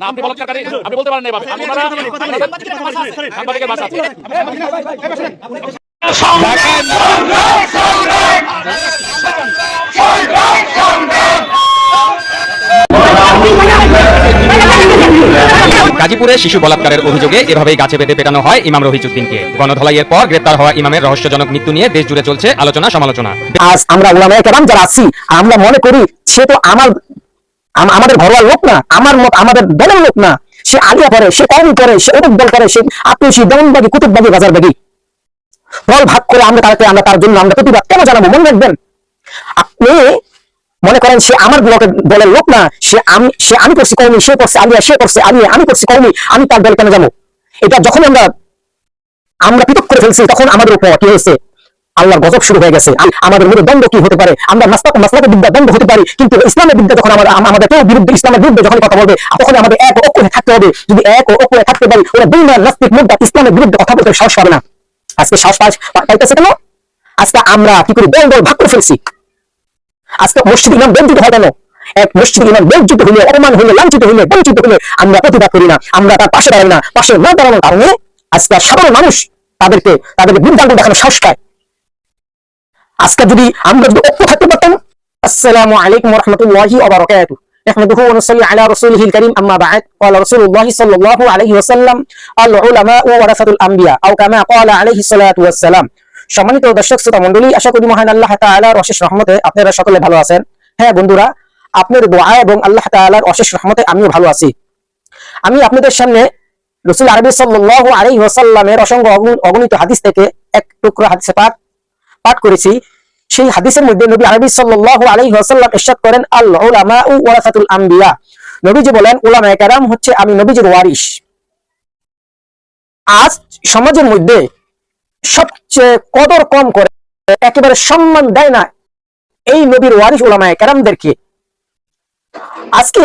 না আপনি বলতে পারেন না এভাবে ওনারা সাংবাদিকের ভাষা আছে গাজীপুরে শিশু বলাৎকারের অভিযোগে এভাবেই গাছে বেঁধে পেটানো হয় ইমাম রহিজুদ্দিনকে। গণধলাইয়ের পর গ্রেপ্তার হওয়া ইমামের রহস্যজনক মৃত্যু নিয়ে দেশ জুড়ে চলছে আলোচনা সমালোচনা আজ আমরা ওলামায়ে কেরাম যারা আছি আমরা মনে করি সে তো আমার আম- আমাদের ঘরোয়া লোক না, আমার মত, আমাদের দলের লোক না। সে আলিয়া করে, সে কমি করে, সে অমুক দল করে, সে আত্মীয় দেমনবাগি কুতুববাগি বাজারবাগি দল ভাগ করে আমরা তাকে, আমরা তার জন্য আমরা প্রতিবাদ কেন জানাব? মনে রাখবেন, আপনি মনে করেন সে আমার ব্লকের দলের লোক না, সে আমি সে আমি করছি কৌমি সে করছে আলিয়া সে করছে আলিয়া আমি করছি কৌমি আমি তার দল কেন যাব? এটা যখন আমরা আমরা পৃথক করে ফেলছি, তখন আমাদের উপর কি হয়েছে? আল্লাহর গজব শুরু হয়ে গেছে। আমাদের মধ্যে দ্বন্দ্ব কি হতে পারে? আমরা মাসলাক মাসলাকের বিদ্যা দ্বন্দ্ব হতে পারি, কিন্তু ইসলামের বিদ্যা যখন আমরা আমাদের কেউ বিরুদ্ধে ইসলামের বিরুদ্ধে যখন কথা বলবে তখন আমাদের এক ঐক্য থাকতে হবে। যদি এক ঐক্য থাকতে পারি, ওরা দুই নাস্তিক মুদ্রা ইসলামের বিরুদ্ধে কথা বলতে সাহস পাবে না। আজকে সাহস পাইতেছে কেন? আজকে আমরা কি করি? দল দল ভাগ করে ফেলছি। আজকে মসজিদ ইমাম বঞ্চিত হয় কেন? এক মসজিদ ইমাম বঞ্চিত হইলে, অপমান হইলে, লাঞ্ছিত হইলে, বঞ্চিত হইলে আমরা প্রতিবাদ করি না। আমরা তার পাশে দাঁড়াই না। পাশে না দাঁড়ানোর কারণে আজকে সাধারণ মানুষ তাদেরকে তাদেরকে বৃদ্ধাঙ্গ দেখানো সাহস পায়। আজকে যদি আমরা যদি ঐক্য থাকতে পারতাম আসসালামু আলাইকুম রহমতুল্লাহি ওবারাকাতুহু نحمده ونصلي على رسوله الكريم أما بعد قال رسول الله صلى الله عليه وسلم العلماء ورثة الأنبياء أو كما قال عليه الصلاة والسلام সম্মানিত দর্শক শ্রোতা মন্ডলী আশা করি মহান আল্লাহ তাআলার অশেষ রহমতে আপনারা সকলে ভালো আছেন হ্যাঁ বন্ধুরা আপনার দোয়া এবং আল্লাহ তাআলার অশেষ রহমতে আমিও ভালো আছি আমি আপনাদের সামনে রসুল আরবি সাল্লাল্লাহু আলাইহি ওয়াসাল্লামের অসংখ্য অগণ- অগণিত হাদিস থেকে এক টুকরো হাদিসে পাক পাঠ করেছি সেই হাদিসের মধ্যে নবী আরবি সাল্লাল্লাহু আলাইহি ওয়াসাল্লাম ইরশাদ করেন আল উলামা ওয়ারাসাতুল নবীজি বলেন, উলামায়ে কেরাম হচ্ছে আমি নবীজির ওয়ারিশ। আজ সমাজের মধ্যে সবচেয়ে কদর কম করে, একেবারে সম্মান দেয় না এই নবীর ওয়ারিশ উলামায়ে কেরামদেরকে। আজকে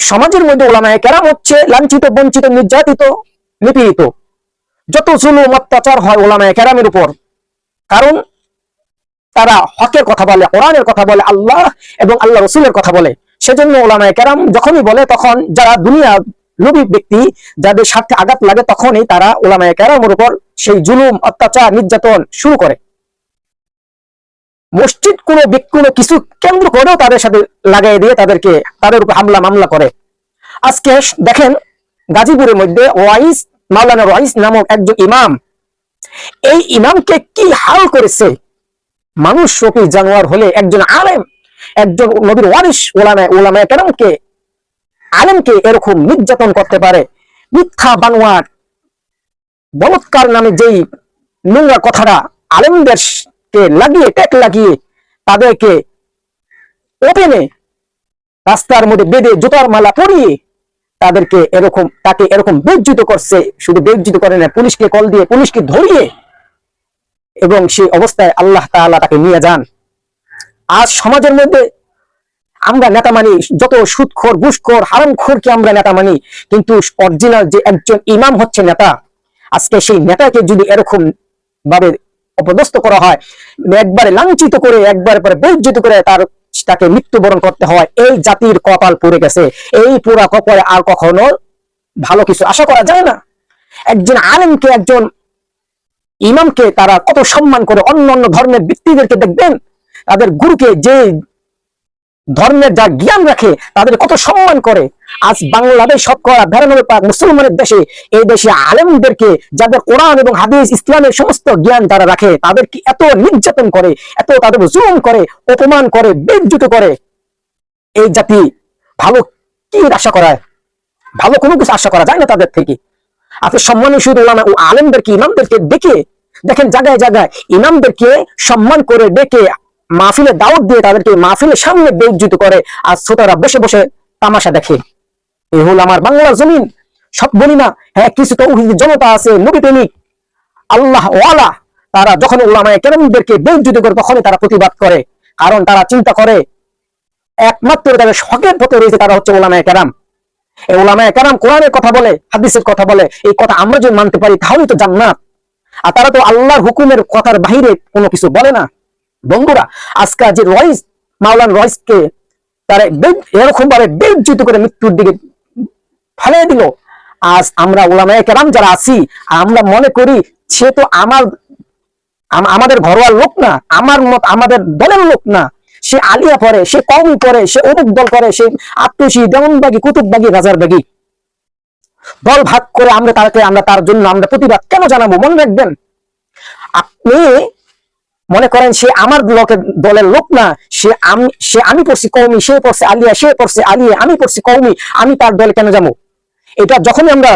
সমাজের মধ্যে ওলামায়ে কেরাম হচ্ছে লাঞ্ছিত, বঞ্চিত, নির্যাতিত, নিপীড়িত। যত জুলুম, অত্যাচার হয় ওলামায়ে কেরামের উপর। কারণ তারা হকের কথা বলে, কোরআনের কথা বলে, আল্লাহ এবং আল্লাহ রসুলের কথা বলে। সেজন্য ওলামায়ে কেরাম যখনই বলে, তখন যারা দুনিয়া লোভী ব্যক্তি, যাদের স্বার্থে আঘাত লাগে, তখনই তারা ওলামায়ে কেরামের উপর সেই জুলুম, অত্যাচার, নির্যাতন শুরু করে। মসজিদ কোনো ব্যক্তি কোনো কিছু কেন্দ্র করেও তাদের সাথে লাগাই দিয়ে তাদেরকে তাদের উপর হামলা মামলা করে। আজকে দেখেন গাজীপুরের মধ্যে ওয়াইস, মাওলানা ওয়াইস নামক একজন ইমাম। এই ইমামকে কি হাল করেছে? মানুষ রূপী জানোয়ার হলে একজন আলেম, একজন নবীর ওয়ারিস ওলামা ওলামা কেরামকে, আলেমকে এরকম নির্যাতন করতে পারে। মিথ্যা বানোয়ার বলৎকার নামে যেই নোংরা কথাটা আলেমদেরকে লাগিয়ে ট্যাক লাগিয়ে তাদেরকে ওপেনে, রাস্তার মধ্যে বেঁধে, জুতার মালা পরিয়ে তাদেরকে এরকম, তাকে এরকম বেজ্জিত করছে, শুধু বেজ্জিত করে না, পুলিশকে কল দিয়ে, পুলিশকে ধরিয়ে এবং সেই অবস্থায় আল্লাহ তাআলা তাকে নিয়ে যান। আজ সমাজের মধ্যে আমরা নেতা মানি, যত সুদখোর, ঘুষখোর হারামখোরকে আমরা নেতা মানি, কিন্তু অরিজিনাল যে একজন ইমাম হচ্ছে নেতা, আজকে সেই নেতাকে যদি এরকম ভাবে অপদস্থ করা হয়, একবারে লাঞ্ছিত করে, একবার পরে বেজ্জিত করে তার, তাকে মৃত্যুবরণ করতে হয়, এই জাতির কপাল পড়ে গেছে। এই পুরা কপালে আর কখনো ভালো কিছু আশা করা যায় না। একজন আলেমকে একজন ইমামকে তারা কত সম্মান করে অন্য অন্য ধর্মের ব্যক্তিদেরকে দেখবেন? তাদের গুরুকে যে ধর্মের যা জ্ঞান রাখে, তাদের কত সম্মান করে। আজ বাংলাদেশ শতকরা বিরানব্বই ভাগ মুসলমানের দেশে, এই দেশে আলেমদেরকে যাদের কোরআন এবং হাদিস, ইসলামের সমস্ত জ্ঞান তারা রাখে, তাদেরকে এত নির্যাতন করে, এত তাদের জুম করে, অপমান করে বেজ্জুত করে। এই জাতি ভালো কি আশা করায়? ভালো কোনো কিছু আশা করা যায় না তাদের থেকে। আপনি সম্মানী শুধু ওলামা ও আলেমদেরকে, ইমামদেরকে ডেকে, দেখেন জায়গায় জায়গায় ইমামদেরকে সম্মান করে ডেকে মাহফিলে দাওয়াত দিয়ে তাদেরকে মাহফিলের সামনে বেজ্জিত করে আর শ্রোতারা বসে বসে তামাশা দেখে। এ হল আমার বাংলার জমিন। সব বলি না হ্যাঁ কিছু তো জনতা আছে নবী প্রেমিক আল্লাহ ওয়ালা। তারা যখন ওলামায় কেরামদেরকে বেজ্জিত করে, তখনই তারা প্রতিবাদ করে। কারণ তারা চিন্তা করে, একমাত্র তাদের শখের পথে রয়েছে তারা হচ্ছে ওলামায় কেরাম। এই ওলামায় কোরআনের কথা বলে, হাদিসের কথা বলে, এই কথা আমরা যদি মানতে পারি তো জান্নাত। আর তারা তো আল্লাহর হুকুমের কথার বাহিরে কোনো কিছু বলে না। বন্ধুরা যে রয়েস মাওলান রয়েসকে তারা এরকম ভাবে বেজ্জিত করে মৃত্যুর দিকে ফেলে দিল। আজ আমরা ওলামায়ে কেরাম যারা আছি, আমরা মনে করি সে তো আমার আমাদের ঘরোয়া লোক না, আমার মত, আমাদের দলের লোক না। সে আলিয়া পড়ে সে কমই পড়ে সে অমুক দল করে, সে আত্মসী দেমনবাগী কুতুববাগী রাজার বাগী দল ভাগ করে আমরা তাকে, আমরা তার জন্য আমরা প্রতিবাদ কেন জানাব? মনে রাখবেন, আপনি মনে করেন সে আমার লোকের দলের লোক না, সে আমি সে আমি পড়ছি কৌমি সে পড়ছে আলিয়া, সে পড়ছে আলিয়া, আমি পড়ছি কৌমি আমি তার দলে কেন যাব? এটা যখনই আমরা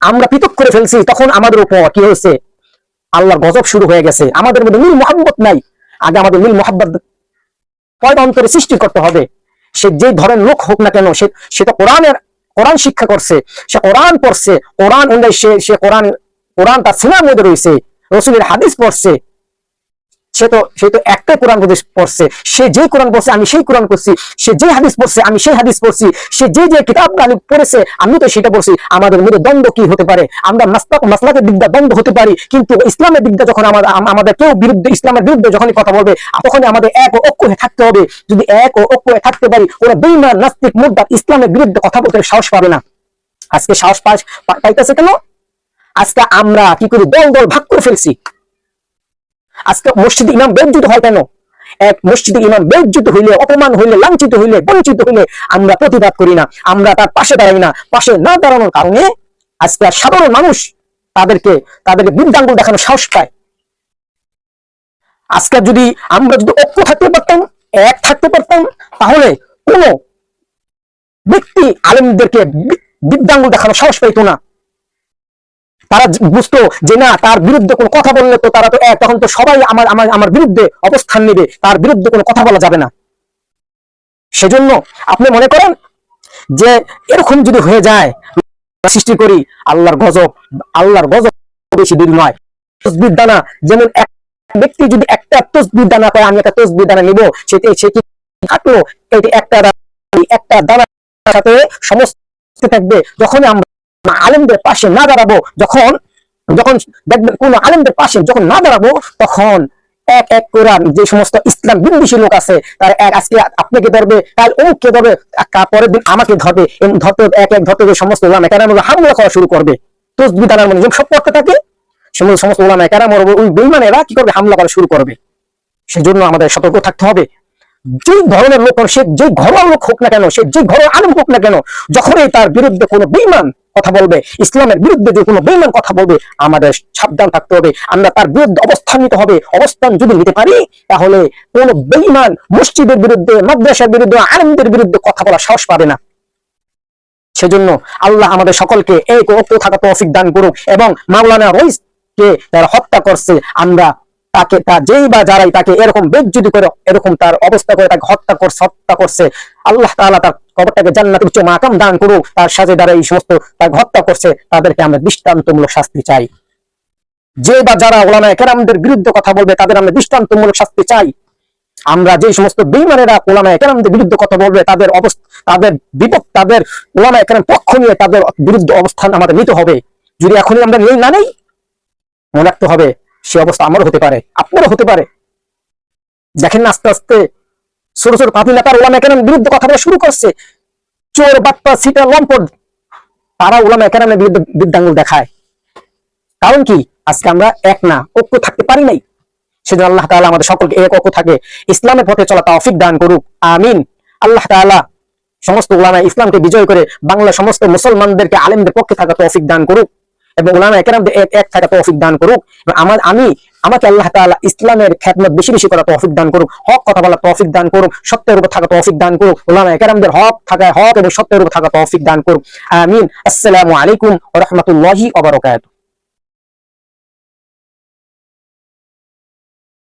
আমরা পৃথক করে ফেলছি, তখন আমাদের উপর কি হয়েছে? আল্লাহর গজব শুরু হয়ে গেছে। আমাদের মধ্যে মিল মোহাম্মত নাই। আগে আমাদের মিল মোহাব্বত পয়দা অন্তরে সৃষ্টি করতে হবে। সে যে ধরনের লোক হোক না কেন, সে সেটা কোরআনের, কোরআন শিক্ষা করছে, সে কোরআন পড়ছে, কোরআন অনুযায়ী সে সে কোরআন কোরআন তার সিনার মধ্যে রয়েছে, রসুলের হাদিস পড়ছে। সে তো সে তো একটাই কোরআন হাদিস পড়ছে। সে যে কোরআন পড়ছে, আমি সেই কোরআন করছি সে যে হাদিস পড়ছে, আমি সেই হাদিস পড়ছি। সে যে যে কিতাব আমি পড়েছে আমি তো সেটা পড়ছি। আমাদের মধ্যে দ্বন্দ্ব কি হতে পারে? আমরা মাসলাক দিকটা দ্বন্দ্ব হতে পারি। কিন্তু ইসলামের দিকটা যখন আমাদের আমাদের কেউ বিরুদ্ধে ইসলামের বিরুদ্ধে যখনই কথা বলবে, তখনই আমাদের এক ও ঐক্য হয়ে থাকতে হবে। যদি এক ও ঐক্য হয়ে থাকতে পারি ওরা বেইমান নাস্তিক মুদ্রা ইসলামের বিরুদ্ধে কথা বলতে সাহস পাবে না। আজকে সাহস পাইতেছে কেন? আজকে আমরা কি করি? দল দল ভাগ করে ফেলছি। আজকে মসজিদে ইমাম বেজ্জুত হয় কেন? এক, মসজিদে ইমাম বেজ্জুত হইলে, অপমান হইলে, লাঞ্ছিত হইলে, বঞ্চিত হইলে আমরা প্রতিবাদ করি না, আমরা তার পাশে দাঁড়াই না। পাশে না দাঁড়ানোর কারণে আজকে আর সাধারণ মানুষ তাদেরকে তাদেরকে বৃদ্ধাঙ্গুল দেখানো সাহস পায়। আজকে যদি আমরা যদি ঐক্য থাকতে পারতাম, এক থাকতে পারতাম, তাহলে কোন ব্যক্তি আলেমদেরকে বি- বৃদ্ধাঙ্গুল দেখানো সাহস পাইতো না। তারা বুঝতো যে না, তার বিরুদ্ধে কোনো কথা বললে তো তারা তো তখন তো সবাই আমার আমার আমার বিরুদ্ধে অবস্থান নেবে, তার বিরুদ্ধে কোনো কথা বলা যাবে না। সেজন্য আপনি মনে করেন যে এরকম যদি হয়ে যায় সৃষ্টি করি, আল্লাহর গজব আল্লাহর গজব বেশি দূর নয়। তসবির দানা, যেমন এক ব্যক্তি যদি একটা তসবির দানা পায়, আমি একটা তসবির দানা নিব সে কি থাকল একটা দানা- একটা দানার সাথে সমস্ত থাকবে যখন আমরা আলেমদের পাশে না দাঁড়াবো যখন যখন দেখবেন কোন আলেমদের পাশে যখন না দাঁড়াবো, তখন এক এক করে যে সমস্ত ইসলাম বিদ্বেষী লোক আছে, তার এক আজকে আপনাকে ধরবে কাল অমুককে ধরবে পরের দিন আমাকে ধরবে ধরতে এক এক ধরতে সমস্ত ওলামা কেরাম হামলা করা শুরু করবে। তসবি দানার মানে সব করতে থাকে সমস্ত সমস্ত ওলামা কেরাম ওই বেইমানেরা কি করবে? হামলা করা শুরু করবে। সেজন্য আমাদের সতর্ক থাকতে হবে। যে ধরনের লোক সে যে ঘরোয়া লোক হোক না কেন, সে যে ঘরোয়া আলম হোক না কেন, যখনই তার বিরুদ্ধে কোনো বেইমান কথা বলবে, ইসলামের বিরুদ্ধে যে কোনো বেইমান কথা বলবে, আমাদের সাবধান থাকতে হবে, আমরা তার বিরুদ্ধে অবস্থান নিতে হবে, অবস্থান যদি নিতে পারি, তাহলে কোনো বেইমান মসজিদের বিরুদ্ধে, মাদ্রাসার বিরুদ্ধে, আলমদের বিরুদ্ধে কথা বলা সাহস পাবে না। সেজন্য আল্লাহ আমাদের সকলকে এক ঐক্য থাকা তৌফিক দান করুক এবং মাওলানা রইস কে যারা হত্যা করছে, আমরা তাকে, তা যেই বা যারাই তাকে এরকম বেজ্জুদি করে, এরকম তার অবস্থা করে তাকে হত্যা করছে হত্যা করছে, আল্লাহ তাআলা তার কবরটাকে জান্নাত উচ্চ মাকাম দান করুক। তার সাথে দ্বারা এই সমস্ত তাকে হত্যা করছে, তাদেরকে আমরা দৃষ্টান্তমূলক শাস্তি চাই। যে বা যারা ওলামা কেরামদের বিরুদ্ধে কথা বলবে, তাদের আমরা দৃষ্টান্তমূলক শাস্তি চাই। আমরা যে সমস্ত বেইমানেরা ওলামা কেরামদের বিরুদ্ধে কথা বলবে, তাদের অবস্থা, তাদের বিপদ, তাদের ওলামা কেরাম পক্ষ নিয়ে তাদের বিরুদ্ধে অবস্থান আমাদের নিতে হবে। যদি এখনই আমরা নেই, না নেই, মনে রাখতে হবে, সে অবস্থা আমারও হতে পারে, আপনারও হতে পারে। দেখেন আস্তে আস্তে, ছোট ছোট পাতি নেতার ওলামা কেরাম বিরুদ্ধে কথা বলা শুরু করছে। চোর বাট্টা সিটা লম্পট। তারা ওলামা কেরামের বিরুদ্ধে বৃদ্ধাঙ্গুল দেখায়। কারণ কি? আজকে আমরা এক না, ঐক্য থাকতে পারি নাই। সেজন্য আল্লাহ তাআলা আমাদের সকলকে এক ঐক্য থাকে, ইসলামের পথে চলা তৌফিক দান করুক। আমিন। আল্লাহ তাআলা সমস্ত উলামা ইসলামকে বিজয় করে বাংলা সমস্ত মুসলমানদেরকে, আলেমদের পক্ষে থাকা তৌফিক দান করুক। এবং উলামা একরামদের এক এক থাকা তৌফিক দান করুক। আমার আমি আমাকে আল্লাহ তালা ইসলামের খ্যাতমত বেশি বেশি করা তৌফিক দান করুক, হক কথা বলা তৌফিক দান করুক, সত্যের উপর থাকা তৌফিক দান করুক, ওলামা একরামদের হক থাকা হক এবং সত্যের উপর থাকা তৌফিক দান করুক। আমিন। আসসালামু আলাইকুম রহমতুল্লাহি